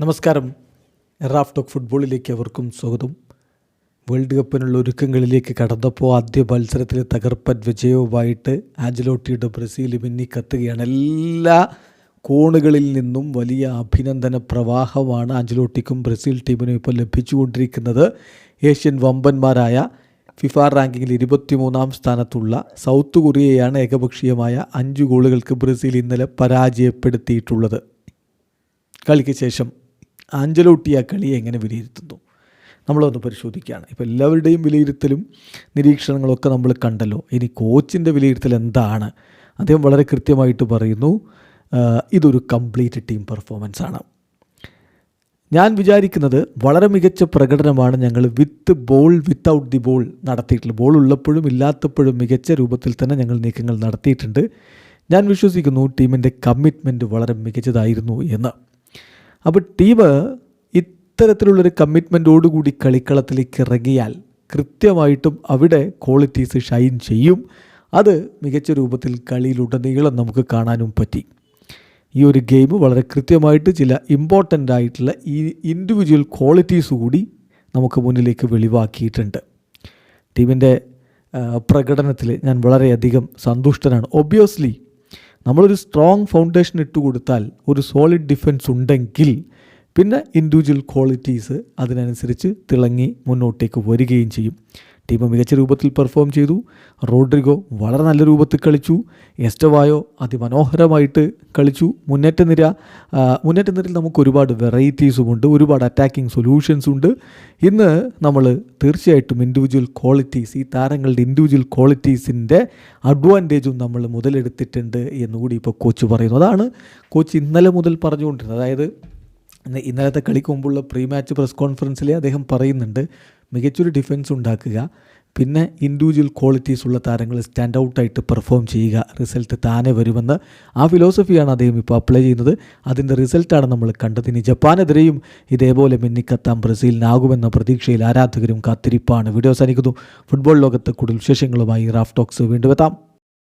നമസ്കാരം. Raf talk ഫുട്ബോളിലേക്ക് അവർക്കും സ്വാഗതം. വേൾഡ് കപ്പിനുള്ള ഒരുക്കങ്ങളിലേക്ക് കടന്നപ്പോൾ ആദ്യ മത്സരത്തിൽ തകർപ്പൻ വിജയവുമായിട്ട് ആഞ്ചലോട്ടിയുടെ ബ്രസീൽ മിന്നിക്കത്തുകയാണ് എല്ലാ കോണുകളിൽ നിന്നും വലിയ അഭിനന്ദന പ്രവാഹമാണ് ആഞ്ചലോട്ടിക്കും ബ്രസീൽ ടീമിനും ഇപ്പോൾ ലഭിച്ചുകൊണ്ടിരിക്കുന്നത്. ഏഷ്യൻ വമ്പന്മാരായ ഫിഫ റാങ്കിങ്ങിൽ ഇരുപത്തിമൂന്നാം സ്ഥാനത്തുള്ള സൗത്ത് കൊറിയയാണ് ഏകപക്ഷീയമായ അഞ്ച് ഗോളുകൾക്ക് ബ്രസീൽ ഇന്നലെ പരാജയപ്പെടുത്തിയിട്ടുള്ളത്. കളിക്ക് ശേഷം ആഞ്ചലോട്ടി ആ കളിയെ എങ്ങനെ വിലയിരുത്തുന്നു? നമ്മളൊന്ന് പരിശോധിക്കുകയാണ്. ഇപ്പോൾ എല്ലാവരുടെയും വിലയിരുത്തലും നിരീക്ഷണങ്ങളൊക്കെ നമ്മൾ കണ്ടല്ലോ. ഇനി കോച്ചിന്റെ വിലയിരുത്തൽ എന്താണ്? അദ്ദേഹം വളരെ കൃത്യമായിട്ട് പറയുന്നു ഇതൊരു കംപ്ലീറ്റ് ടീം പെർഫോമൻസ് ആണ്. ഞാൻ വിചാരിക്കുന്നത് വളരെ മികച്ച പ്രകടനമാണ് ഞങ്ങൾ with ball without the ball നടത്തിയിട്ടുള്ളത്. ബോൾ ഉള്ളപ്പോഴും ഇല്ലാത്തപ്പോഴും മികച്ച രൂപത്തിൽ തന്നെ ഞങ്ങൾ നീക്കങ്ങൾ നടത്തിയിട്ടുണ്ട്. ഞാൻ വിശ്വസിക്കുന്നു ടീമിന്റെ കമ്മിറ്റ്മെന്റ് വളരെ മികച്ചതായിരുന്നു എന്ന്. അപ്പോൾ ടീം ഇത്തരത്തിലുള്ളൊരു കമ്മിറ്റ്മെന്റോടുകൂടി കളിക്കളത്തിലേക്ക് ഇറങ്ങിയാൽ കൃത്യമായിട്ടും അവിടെ ക്വാളിറ്റീസ് ഷൈൻ ചെയ്യും. അത് മികച്ച രൂപത്തിൽ കളിയിലുടനീളം നമുക്ക് കാണാനും പറ്റി. ഈ ഒരു ഗെയിം വളരെ കൃത്യമായിട്ട് ചില ഇമ്പോർട്ടന്റ് ആയിട്ടുള്ള ഈ ഇൻഡിവിജ്വൽ ക്വാളിറ്റീസ് കൂടി നമുക്ക് മുന്നിലേക്ക് വെളിവാക്കിയിട്ടുണ്ട്. ടീമിന്റെ പ്രകടനത്തിൽ ഞാൻ വളരെയധികം സന്തുഷ്ടനാണ്. ഒബ്വിയസ്ലി നമ്മളൊരു സ്ട്രോങ് ഫൗണ്ടേഷൻ ഇട്ട് കൊടുത്താൽ ഒരു സോളിഡ് ഡിഫൻസ് ഉണ്ടെങ്കിൽ പിന്നെ ഇൻഡിവിജ്വൽ ക്വാളിറ്റീസ് അതിനനുസരിച്ച് തിളങ്ങി മുന്നോട്ടേക്ക് വരികയും ചെയ്യും. ടീം മികച്ച രൂപത്തിൽ പെർഫോം ചെയ്തു. റോഡ്രിഗോ വളരെ നല്ല രൂപത്തിൽ കളിച്ചു. എസ്റ്റവായോ അതിമനോഹരമായിട്ട് കളിച്ചു. മുന്നേറ്റ നിര മുന്നേറ്റ നിരയിൽ നമുക്ക് ഒരുപാട് വെറൈറ്റീസുമുണ്ട് ഒരുപാട് അറ്റാക്കിംഗ് സൊല്യൂഷൻസ് ഉണ്ട്. ഇന്ന് നമ്മൾ തീർച്ചയായിട്ടും ഇൻഡിവിജ്വൽ ക്വാളിറ്റീസ് ഈ താരങ്ങളുടെ ഇൻഡിവിജ്വൽ ക്വാളിറ്റീസിന്റെ അഡ്വാന്റേജും നമ്മൾ മുതലെടുത്തിട്ടുണ്ട് എന്നുകൂടി ഇപ്പോൾ കോച്ച് പറയുന്നു. അതാണ് കോച്ച് ഇന്നലെ മുതൽ പറഞ്ഞുകൊണ്ടിരുന്നത്. അതായത് ഇന്നലത്തെ കളിക്ക് മുമ്പുള്ള പ്രീ മാച്ച് പ്രസ് കോൺഫറൻസിൽ അദ്ദേഹം പറയുന്നുണ്ട് മികച്ചൊരു ഡിഫൻസ് ഉണ്ടാക്കുക പിന്നെ ഇൻഡിവിജ്വൽ ക്വാളിറ്റീസ് ഉള്ള താരങ്ങൾ സ്റ്റാൻഡ് ഔട്ടായിട്ട് പെർഫോം ചെയ്യുക റിസൾട്ട് താനെ വരുമെന്ന് ആ ഫിലോസഫിയാണ് അദ്ദേഹം ഇപ്പോൾ അപ്ലൈ ചെയ്യുന്നത്. അതിന്റെ റിസൾട്ടാണ് നമ്മൾ കണ്ടത്. ഇനി ജപ്പാനെതിരെയും ഇതേപോലെ മിന്നിക്കത്താം ബ്രസീലിനാകുമെന്ന പ്രതീക്ഷയിൽ ആരാധകരും കാത്തിരിപ്പാണ്. വീഡിയോ അവസാനിക്കുന്നു. ഫുട്ബോൾ ലോകത്ത് കൂടുതൽ വിശേഷങ്ങളുമായി റാഫ് ടോക്സ് വീണ്ടും എത്താം.